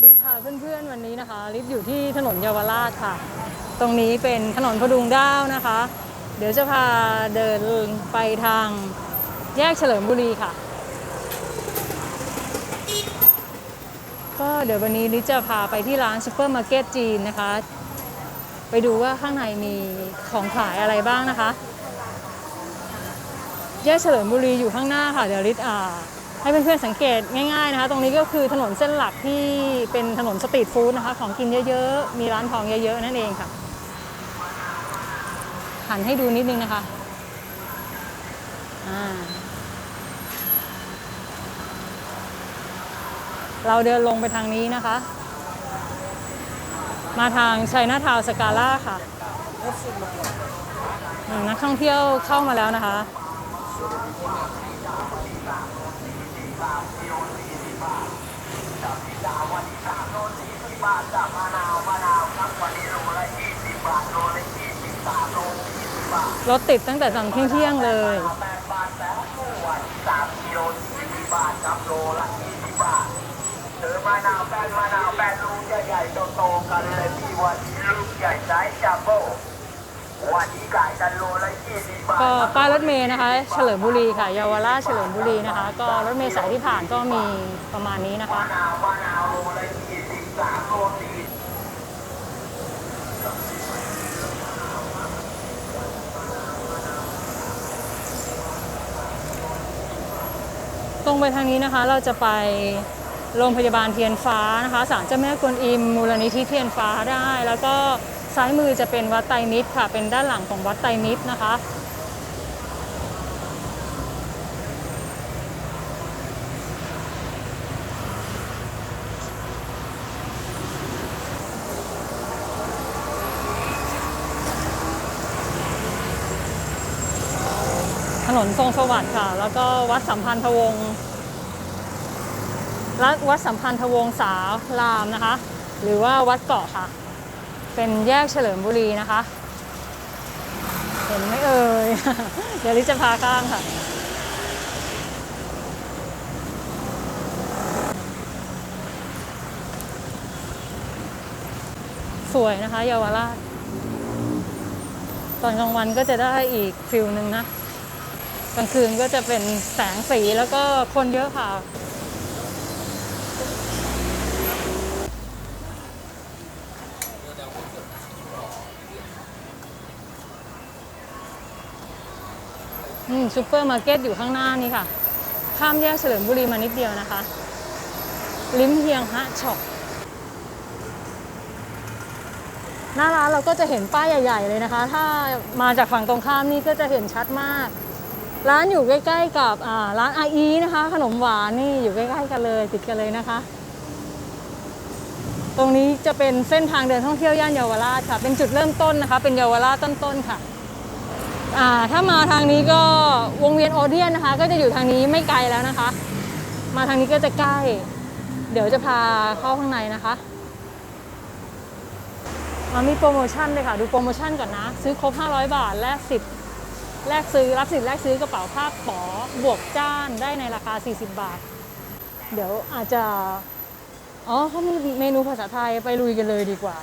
วัสดีค่ะเพื่อนๆวันนี้นะคะลิศอยู่ที่ถนนเยาวราชค่ะ ตรงนี้เป็นถนนพดุงด้าวนะคะ เดี๋ยวจะพาเดินไปทางแยกเฉลิมบุรีค่ะ ก็เดี๋ยววันนี้ลิศจะพาไปที่ร้านซูเปอร์มาร์เก็ตจีนนะคะ ไปดูว่าข้างในมีของขายอะไรบ้างนะคะ แยกเฉลิมบุรีอยู่ข้างหน้าค่ะเดี๋ยวลิศอ่า ให้เพื่อนๆสังเกตง่ายๆนะคะ ตรงนี้ก็คือถนนเส้นหลักที่เป็นถนนสตรีทฟู้ดนะคะ ของกินเยอะๆ มีร้านทองเยอะๆ นั่นเองค่ะหันให้ดูนิดนึงนะคะอ่าเราเดินลงไปทางนี้นะคะ มาทางชัยนาทาวสกาล่าค่ะ นักท่องเที่ยวเข้ามาแล้วนะคะ รถติดตั้งแต่ตอนเที่ยงๆเลยเจอมะนาวแป้นมะนาวแป้นลูกใหญ่ๆโตๆกันเลยพี่วันนี้ลูกใหญ่ไซส์จัมโบ้วันนี้ขายกันโลละ20บาทก็ป้ายรถเมย์นะคะ เฉลิมบุรีค่ะเยาวราชเฉลิมบุรีนะคะ ก็รถเมย์สายที่ผ่านก็มีประมาณนี้นะคะ มะนาวมะนาวโลละ20สามโลสี่ ตรงไปทางนี้นะคะ เราจะไปโรงพยาบาลเทียนฟ้านะคะศาลเจ้าแม่กวนอิมมูลนิธิเทียนฟ้าได้ แล้วก็ซ้ายมือจะเป็นวัดไตรมิตรค่ะ เป็นด้านหลังของวัดไตรมิตรนะคะถนนทรงสวัสดิ์ค่ะ แล้วก็วัดสัมพันธวงศ์ และวัดสัมพันธวงศ์สารามนะคะ หรือว่าวัดเกาะค่ะ เป็นแยกเฉลิมบุรีนะคะ เห็นไหมเอ่ย เดี๋ยวลิจะพาข้ามค่ะ สวยนะคะเยาวราช ตอนกลางวันก็จะได้อีกฟิลหนึ่งนะ กลางคืนก็จะเป็นแสงสีแล้วก็คนเยอะค่ะ ซูเปอร์มาร์เก็ตอยู่ข้างหน้านี่ค่ะ ข้ามแยกเฉลิมบุรีมานิดเดียวนะคะ ลิ้มเฮียงฮะช็อปหน้าร้านเราก็จะเห็นป้ายใหญ่ ๆ เลยนะคะ ถ้ามาจากฝั่งตรงข้ามนี่ก็จะเห็นชัดมาก ร้านอยู่ใกล้ๆกับร้านอาอีนะคะ ขนมหวานนี่อยู่ใกล้ๆกันเลยติดกันเลยนะคะ ตรงนี้จะเป็นเส้นทางเดินท่องเที่ยวย่านเยาวราชค่ะ เป็นจุดเริ่มต้นนะคะ เป็นเยาวราชต้นๆค่ะ ถ้ามาทางนี้ก็วงเวียนโอเดียนนะคะ ก็จะอยู่ทางนี้ไม่ไกลแล้วนะคะ มาทางนี้ก็จะใกล้ เดี๋ยวจะพาเข้าข้างในนะคะมันมีโปรโมชั่นเลยค่ะ ดูโปรโมชั่นก่อนนะ ซื้อครบ 500 บาท แลกสิบแลกซื้อรับสิทธิ์แลกซื้อกระเป๋าผ้าป๋อบวกจ้านได้ในราคา 40 บาท เดี๋ยวอาจจะ อ๋อเขามีเมนูภาษาไทยไปลุยกันเลยดีกว่า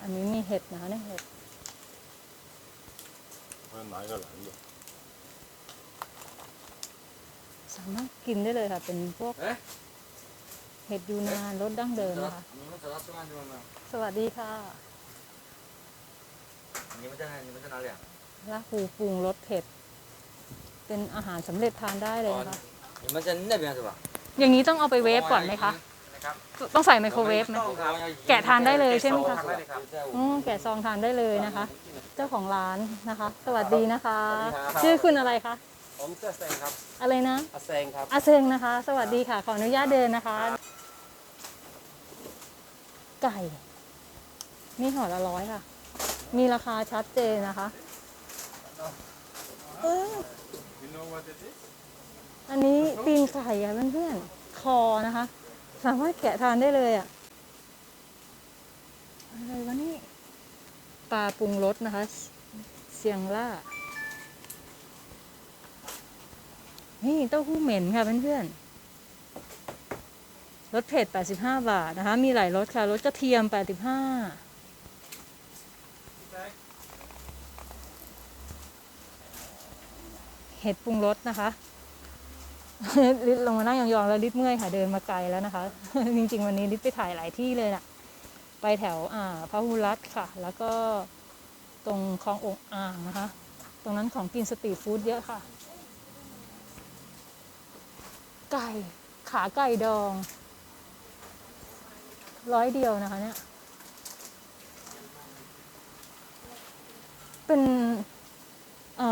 อันนี้มีเห็ดนะเนี่ยเห็ดมันหนก็หลังอยู่สามารถกินได้เลยค่ะ เป็นพวกเห็ดยูนานรสดั้งเดิมนะคะสวัสดีค่ะนี่มันจะไงนี่มันจะนานเลยอะลาหูปรุงรสเผ็ด เป็นอาหารสำเร็จทานได้เลยนะคะมันจะได้เป็นไงสิวะอย่างนี้ต้องเอาไปเวฟก่อนไหมคะ ต้องใส่ไมโครเวฟไหมแกะทานได้เลยใช่ไหมคะอืมแกะซองทานได้เลยนะคะ เจ้าของร้านนะคะ สวัสดีนะคะชื่อคุณอะไรคะ ผมเสื้อแซงครับอะไรนะอาแซงครับ อาเซงนะคะ สวัสดีค่ะ ขออนุญาตเดินนะคะไก่ นี่ห่อละร้อยค่ะ มีราคาชัดเจนนะคะเออ You know what it is? อันนี้ตีนไก่อะเพื่อนๆคอนะคะ สามารถแกะทานได้เลยอะอะไรวะนี่ปลาปรุงรสนะคะเซียงล่า นี่เต้าหู้เหม็นค่ะเพื่อนๆรสเผ็ด 85 บาทนะคะ มีหลายรสค่ะรสกระเทียม 85เห็ดปรุงรสนะคะ ลิศลงมานั่งยองๆแล้วลิศเมื่อยค่ะเดินมาไกลแล้วนะคะ จริง ๆ วันนี้ลิศไปถ่ายหลายที่เลยน่ะ ไปแถวอ่าพหุรัตค่ะ แล้วก็ตรงคลององอ่างนะคะ ตรงนั้นของกินสตรีทฟู้ดเยอะค่ะ ไก่ขาไก่ดอง ร้อยเดียวนะคะเนี่ย เป็น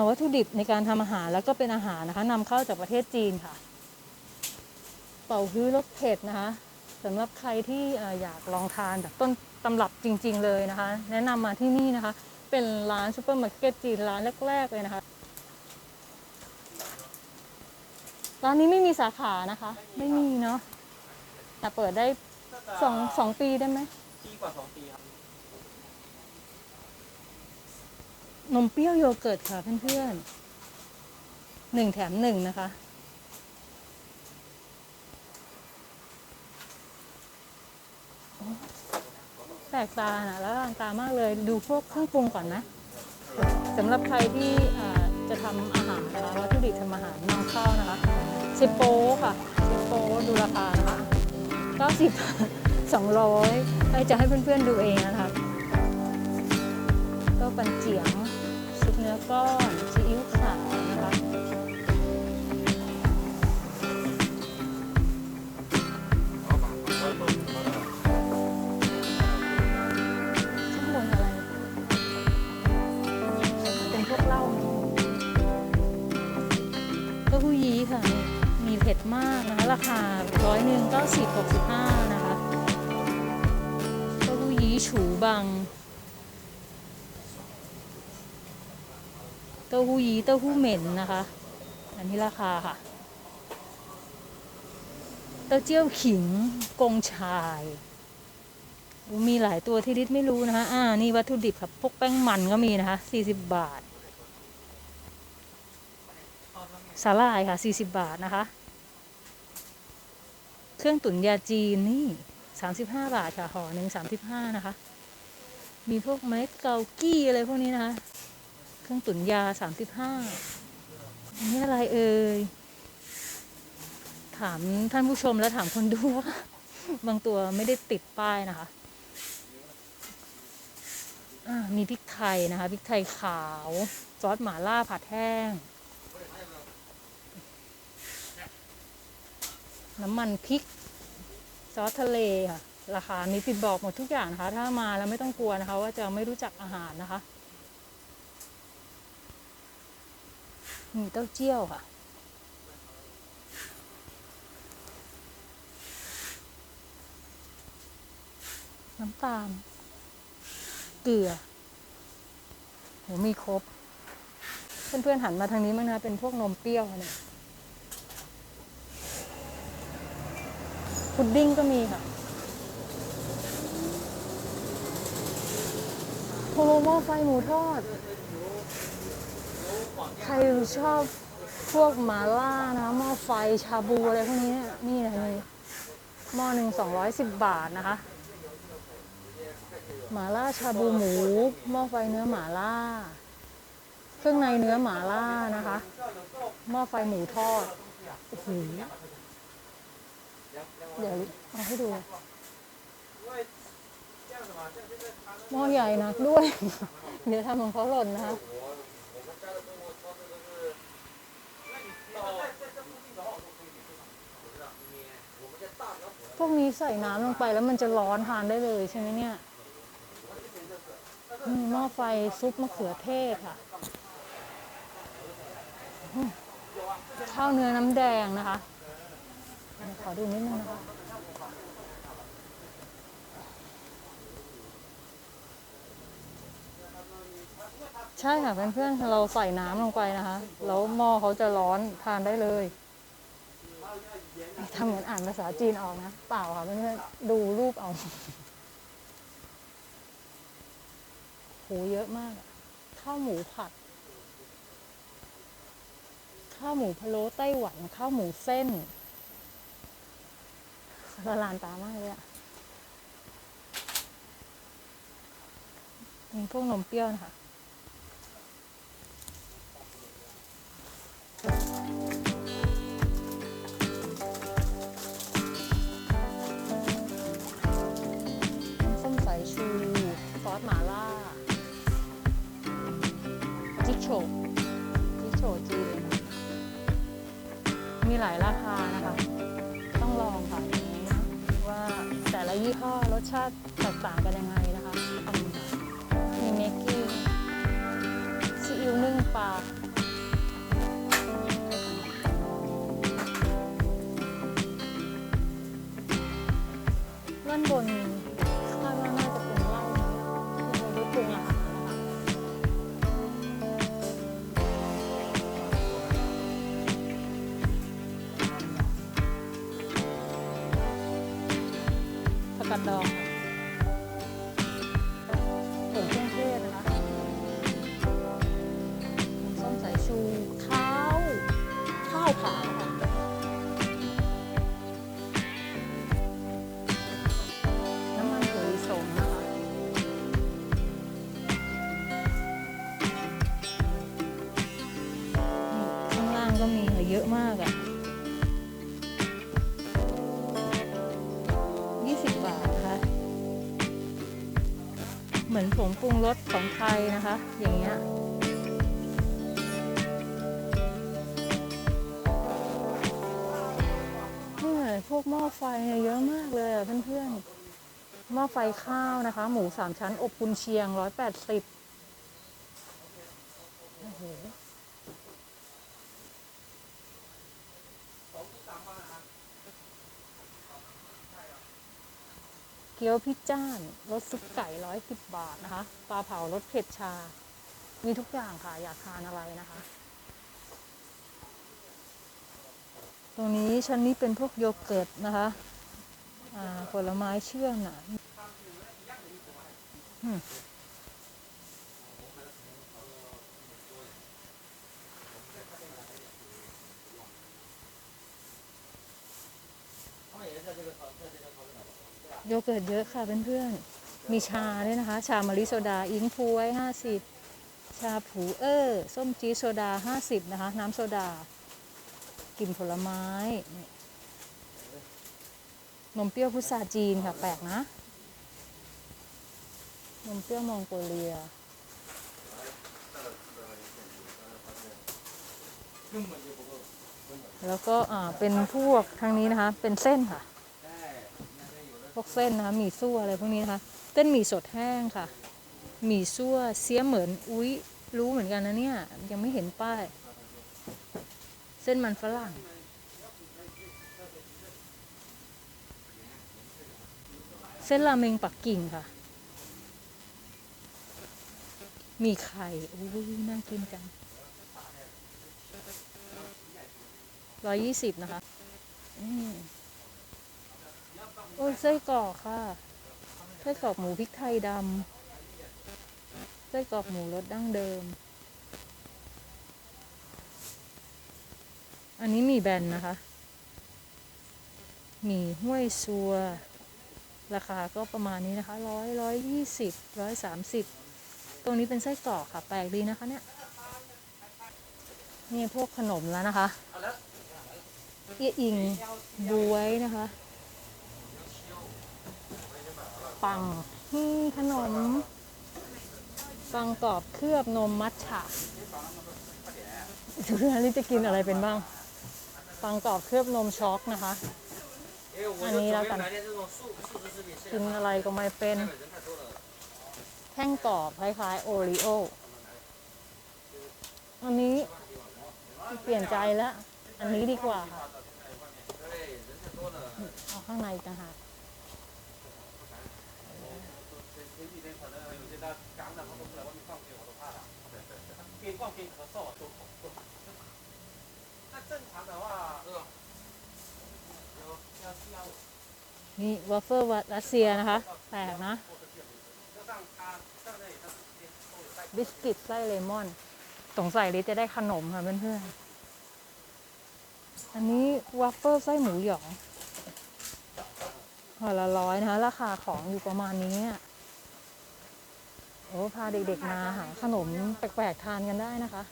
วัตถุดิบในการทำอาหารแล้วก็เป็นอาหารนะคะนำเข้าจากประเทศจีนค่ะ เป่าฮื้อรสเผ็ดนะคะสำหรับใครที่เอ่ออยากลองทานแบบต้นตำรับจริง ๆ เลยนะคะ แนะนำมาที่นี่นะคะ เป็นร้านซูเปอร์มาร์เก็ตจีนร้านแรก ๆ เลยนะคะร้านนี้ไม่มีสาขานะคะ ไม่มีเนาะแต่เปิดได้สองสองปีได้ไหมปีกว่าสองปีครับ นมเปรี้ยวโยเกิร์ตค่ะเพื่อนๆหนึ่งแถมหนึ่งนะคะ แปลกตานะแล้วตามากเลยดูพวกเครื่องปรุงก่อนนะสำหรับใครที่จะทำอาหารนะคะวัตถุดิบทำอาหารนำเข้าวนะคะซิปโป้ค่ะซิปโป้ดูราคานะคะ90 200ให้จะให้เพื่อนๆดูเองนะคะก็ปันเจียง ก้อนซีอิ๊วขาวนะคะข้างบนอะไรเป็นพวกเหล้าเต้าหู้ยี้ค่ะ มีเผ็ดมากนะคะ ราคาร้อยหนึ่งเก้าสิบหกสิบห้านะคะเต้าหู้ยี้ฉูบัง เต้าหู้ยี้เต้าหู้เหม็นนะคะ อันนี้ราคาค่ะ เต้าเจี้ยวขิงกงชายมีหลายตัวที่ริดไม่รู้นะคะ อ่า นี่วัตถุดิบครับ พวกแป้งมันก็มีนะคะ 40 บาท สาลายค่ะ 40 บาทนะคะ เครื่องตุ๋นยาจีนนี่ 35 บาทค่ะ ห่อหนึ่ง35 นะคะ มีพวกเมล็ดเกากี้อะไรพวกนี้นะคะ เครื่องตุ๋นยา35อันนี่อะไรเอ่ย ถามท่านผู้ชมและถามคนดูว่าบางตัวไม่ได้ติดป้ายนะคะมีพริกไทยนะคะพริกไทยขาว ซอสหม่าล่าผัดแห้ง น้ำมันพริก ซอสทะเลค่ะ ราคามีติดบอกหมดทุกอย่างนะคะ ถ้ามาแล้วไม่ต้องกลัวนะคะ ว่าจะไม่รู้จักอาหารนะคะ มีเต้าเจี้ยวค่ะ น้ำตาล เกลือโหมีครบ เพื่อนๆหันมาทางนี้มั้งนะเป็นพวกนมเปรี้ยวค่ะเนี่ยพุดดิ้งก็มีค่ะโฮโลหม้อไฟหมูทอด ใครชอบพวกหมาล่านะหม้อไฟชาบูอะไรพวกนี้นี่นี่นะนี่หม้อหนึ่งสองร้อยสิบบาทนะคะหมาล่าชาบูหมูหม้อไฟเนื้อหมาล่า เครื่องในเนื้อหมาล่านะคะหม้อไฟหมูทอดโอ้โหเดี๋ยวเอาให้ดูหม้อใหญ่นะด้วย เดี๋ยวทำของเขาหล่นนะคะ พวกนี้ใส่น้ำลงไปแล้วมันจะร้อนทานได้เลยใช่ไหมเนี่ยหม้อไฟซุปมะเขือเทศค่ะ ข้าวเนื้อน้ำแดงนะคะ ขอดูนิดนึงนะคะใช่ค่ะเพื่อนๆเราใส่น้ำลงไปนะคะ แล้วหม้อเขาจะร้อนทานได้เลย ทำเหมือนอ่านภาษาจีนออกนะ เปล่าค่ะเพื่อนๆดูรูปเอาโหเยอะมาก ข้าวหมูผัด ข้าวหมูพะโล้ไต้หวัน ข้าวหมูเส้นละลานตามากเลยอะมีพวกนมเปรี้ยวนะคะ ยี่ห้อรสชาติแตกต่างกันยังไงนะคะมมีเมกกี้ซีอิ๊วนึ่งปลาด้านบน ยอะมากอะ่ะ20 บาทนะคะ เหมือนผงปรุงรสของไทยนะคะ อย่างเงี้ยนี่ยพวกหม้อไฟเยเยอะมากเลยอะเพื่อนๆหม้อไฟข้าวนะคะ หมูสามชั้นอบกุนเชียงร้อยแปดสิบโอ้โห เกี๊ยวพิจ้านรสซุปไก่ร้อยสิบบาทนะคะ ปลาเผารสเผ็ดชา มีทุกอย่างค่ะ อยากทานอะไรนะคะ ตรงนี้ชั้นนี้เป็นพวกโยเกิร์ตนะคะผลไม้เชื่อมน่ะ เกิร์ตเยอะค่ะเพื่อนๆ มีชาด้วยนะคะ ชามะลิโซดา อิงพวยห้าสิบชาผูเออร์ส้มจีโซดาห้าสิบนะคะ น้ำโซดากลิ่นผลไม้ นมเปรี้ยวพุทราจีนค่ะ แปลกนะ นมเปรี้ยวมองโกเลียแล้วก็เป็นพวกทางนี้นะคะ เป็นเส้นค่ะ พวกเส้นนะคะหมี่ซั่วอะไรพวกนี้นะคะเส้นหมี่สดแห้งค่ะหมี่ซั่วเสียเหมือนอุ๊ยรู้เหมือนกันนะเนี่ย ยังไม่เห็นป้าย เส้นมันฝรั่ง เส้นราเมงปักกิ่งค่ะ มีไข่อุ้ยน่ากินจังร้อยยี่สิบนะคะ อืม โอ้ยไส้กรอกค่ะไส้กรอกหมูพริกไทยดำไส้กรอกหมูรสดั้งเดิม อันนี้มีแบนนะคะ มีห้วยซัว ราคาก็ประมาณนี้นะคะร้อยร้อยยี่สิบร้อยสามสิบตรงนี้เป็นไส้กรอกค่ะ แปลกดีนะคะเนี่ยนี่พวกขนมแล้วนะคะ เอียอิงบวยนะคะ ปังขนม ปังกรอบเคลือบนมมัทฉะดูนะนี้จะกินอะไรเป็นบ้าง ปังกรอบเคลือบนมช็อกนะคะ อันนี้แล้วกันกินอะไรก็ไม่เป็น แท่งกรอบคล้ายๆโอรีโอ อันนี้เปลี่ยนใจแล้ว อันนี้ดีกว่าค่ะ เอาข้างในกันค่ะ อีกต่างหากนี่วอฟเฟิลรัสเซียนะคะแปลกนะบิสกิตไส้เลมอน สงสัยลิจะได้ขนมค่ะเพื่อนๆ อันนี้วัฟเฟิลไส้หมูหยองห่อละร้อยนะคะ ราคาของอยู่ประมาณนี้อะ โอ้พาเด็กๆมาหาขนมแปลกๆทานกันได้นะคะ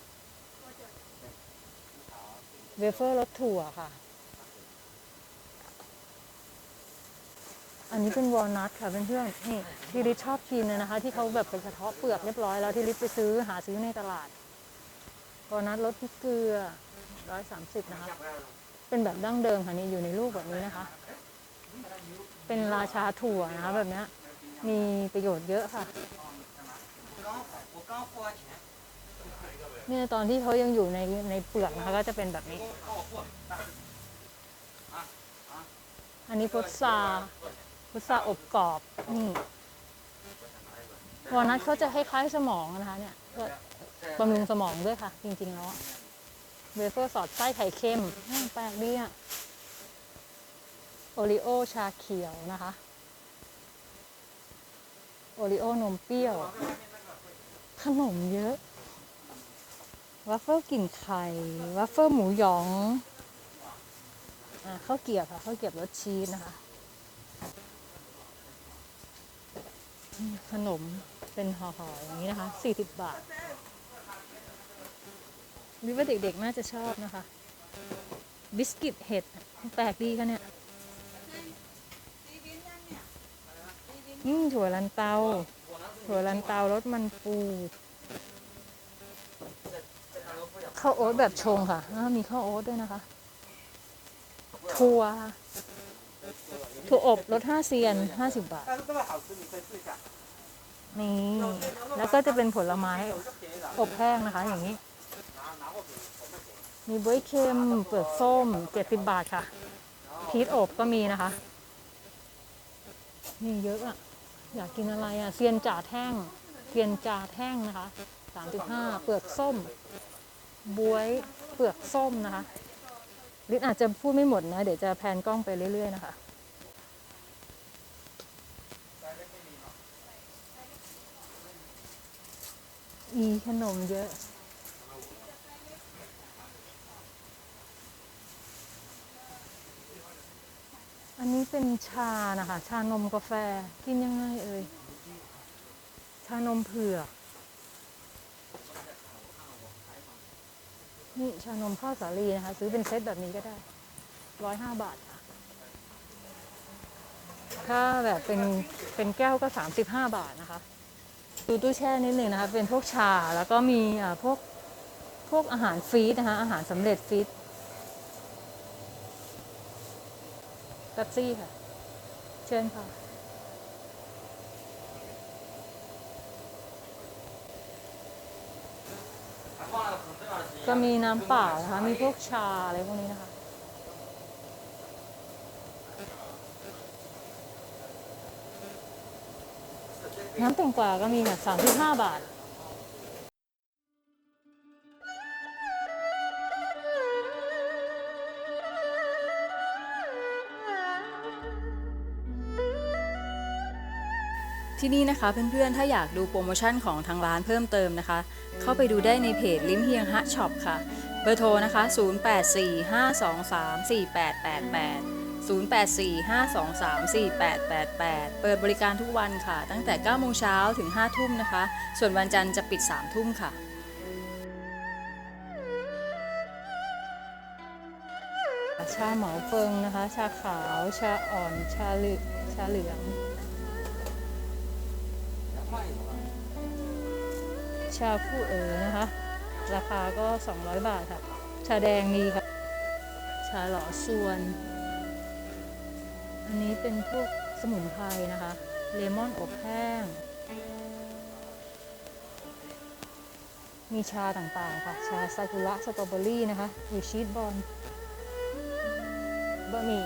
เวเฟอร์รสถั่วค่ะ อันนี้เป็นวอลนัทค่ะเพื่อนๆนี่ที่ริชชอบกินนะคะ ที่เขาแบบเป็นกระเทาะเปลือกเรียบร้อยแล้วที่ริชไปซื้อหาซื้อในตลาดวอลนัทรสพริกเกลือร้อยสามสิบนะคะ เป็นแบบดั้งเดิมค่ะนี่อยู่ในลูกแบบนี้นะคะ เป็นราชาถั่วนะคะแบบนี้มีประโยชน์เยอะค่ะ 我刚付完钱， เนี่ยตอนที่เขายังอยู่ในในเปลือกนะคะ ก็จะเป็นแบบนี้ 帮我付。 อันนี้พุทราพุทราอบกรอบนี่วอลนัทเขาจะคล้ายๆสมองนะคะเนี่ยก็บำรุงสมองด้วยค่ะ จริงๆแล้วเวเฟอร์สอดไส้ไข่เค็มอืมแปลกดีอะโอริโอชาเขียวนะคะ โอริโอนมเปรี้ยว ขนมเยอะวัฟเฟิลกลิ่นไข่วัฟเฟิลหมูหยองอ่าข้าวเกรียบค่ะข้าวเกรียบรสชีสนะคะขนมเป็นห่อๆอย่างนี้นะคะ 40 บาทวิว่าเด็กๆน่าจะชอบนะคะ บิสกิตเห็ด แปลกดีกันเนี่ย อืมถั่วลันเตา ถั่วลันเตารสมันปูข้าวโอ๊ตแบบชงค่ะมีข้าวโอ๊ตด้วยนะคะ ถั่ว ถั่วอบรสห้าเซียนห้าสิบบาท นี่ แล้วก็จะเป็นผลไม้ อบแห้งนะคะ อย่างนี้ มีบวยเค็ม เปลือกส้มเจ็ดสิบบาทค่ะ พีชอบก็มีนะคะ นี่เยอะอะ อยากกินอะไรอะเซียนจ่าแท่งเซียนจ่าแท่งนะคะสามสิบห้าเปลือกส้ม บวยเปลือกส้มนะคะลิศอาจจะพูดไม่หมดนะ เดี๋ยวจะแพนกล้องไปเรื่อย ๆ นะคะมีขนมเยอะ อันนี้เป็นชานะคะ ชานมกาแฟกินยังไงเอ่ย ชานมเผือก นี่ชานมข้าวสาลีนะคะ ซื้อเป็นเซตแบบนี้ก็ได้ร้อยห้าบาทค่ะ ถ้าแบบเป็นเป็นแก้วก็สามสิบห้าบาทนะคะดูตู้แช่นิดหนึ่งนะคะ เป็นพวกชาแล้วก็มีอ่าพวกพวกอาหารฟีดนะคะ อาหารสำเร็จฟีด แท็ซี่ค่ะ เชิญค่ะก็มีน้ำเปล่านะคะ มีพวกชาอะไรพวกนี้นะคะ น้ำแตงกวาก็มีค่ะสามสิบห้าบาท ที่นี่นะคะเพื่อนๆ ถ้าอยากดูโปรโมชั่นของทางร้านเพิ่มเติมนะคะ เข้าไปดูได้ในเพจลิ้มเฮียงฮะช็อปค่ะ เบอร์โทรนะคะ 0845234888 0845234888 เปิดบริการทุกวันค่ะ ตั้งแต่ 9 โมงเช้าถึง 5 ทุ่มนะคะ ส่วนวันจันทร์จะปิด 3 ทุ่มค่ะชาเหมาเฟิงนะคะ ชาขาว ชาอ่อน ชาเหลืชาเหลือง ชาคู่เอ๋อนะคะ ราคาก็ 200 บาทค่ะ ชาแดงมีค่ะ ชาหล่อส่วน อันนี้เป็นพวกสมุนไพรนะคะ เลมอนอบแห้ง มีชาต่างๆค่ะ ชาซากุระสตรอเบอรี่นะคะอยู่ชีสบอลบะหมี่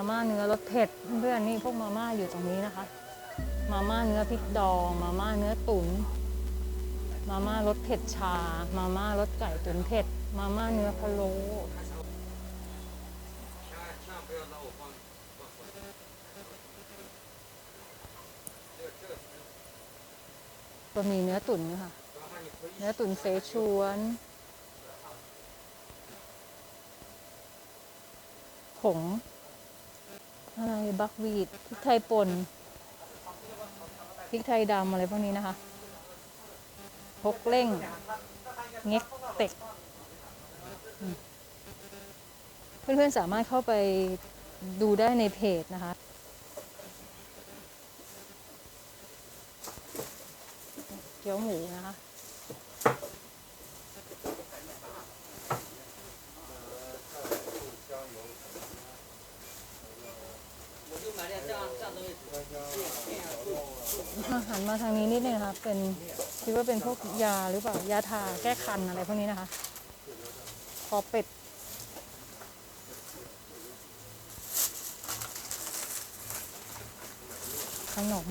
มาม่าเนื้อรสเผ็ดเพื่อนนี่พวกมาม่าอยู่ตรงนี้นะคะ มาม่าเนื้อพริกดอง มาม่าเนื้อตุ๋นมาม่ารสเผ็ดชา มาม่ารสไก่ตุ๋นเผ็ด มาม่าเนื้อพะโล้บะหมี่เนื้อตุ๋นค่ะ เนื้อตุ๋นเสฉวนผง อะไรบักวีดพริกไทยป่นพริกไทยดำอะไรพวกนี้นะคะพกเล่ง เง็กเต็ก เพื่อนๆสามารถเข้าไปดูได้ในเพจนะคะ เกี๊ยวหมูนะคะ ทางนี้นิดนึงนะคะเป็นคิดว่าเป็นพวกยาหรือเปล่ายาทาแก้คันอะไรพวกนี้นะคะคอเป็ดขนม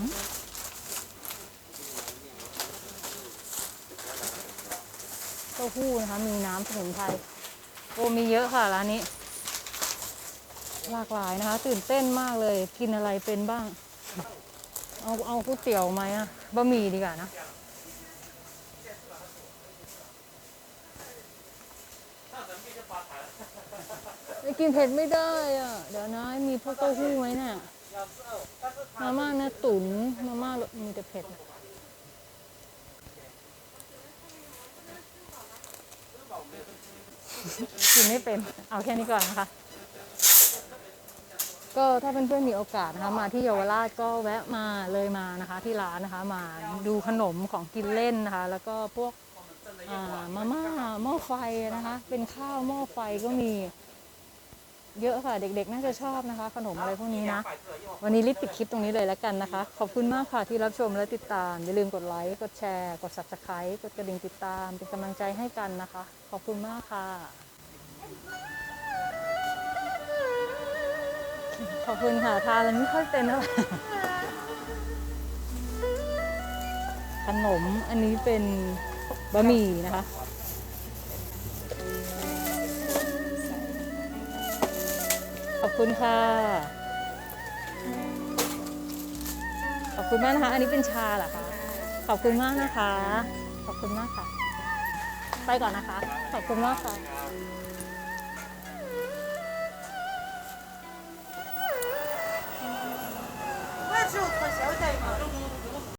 เต้าหู้นะคะ มีน้ำสมุนไพรโอ้มีเยอะค่ะร้านนี้ หลากหลายนะคะ ตื่นเต้นมากเลย กินอะไรเป็นบ้าง เอาเอาก๋วยเตี๋ยวไหมอะบะหมี่ดีกว่านะไม่กินเผ็ดไม่ได้อะ เดี๋ยวนะมีพวกเต้าหู้ไหมเนี่ยมาม่าเนื้อตุ๋นมาม่ามีแต่เผ็ดอะกินไม่เป็น เอาแค่นี้ก่อนนะคะ ก็ถ้าเพื่อนๆมีโอกาสนะคะมาที่เยาวราชก็แวะมาเลยมานะคะที่ร้านนะคะมาดูขนมของกินเล่นนะคะ แล้วก็พวกมาม่าหม้อไฟนะคะ เป็นข้าวหม้อไฟก็มี เยอะค่ะ เด็กๆ น่าจะชอบนะคะ ขนมอะไรพวกนี้นะ วันนี้รีบปิดคลิปตรงนี้เลยแล้วกันนะคะ ขอบคุณมากค่ะที่รับชมและติดตาม อย่าลืมกดไลค์ กดแชร์ กด subscribe กดกระดิ่งติดตาม เป็นกำลังใจให้กันนะคะ ขอบคุณมากค่ะ ขอบคุณค่ะทานแล้วไม่ค่อยเป็นเท่าไหร่ขนมอันนี้เป็นบะหมี่นะคะขอบคุณค่ะ ขอบคุณมากนะคะ อันนี้เป็นชาเหรอคะ ขอบคุณมากนะคะ ขอบคุณมากค่ะ ไปก่อนนะคะ ขอบคุณมากค่ะ 我也只有可小点嘛。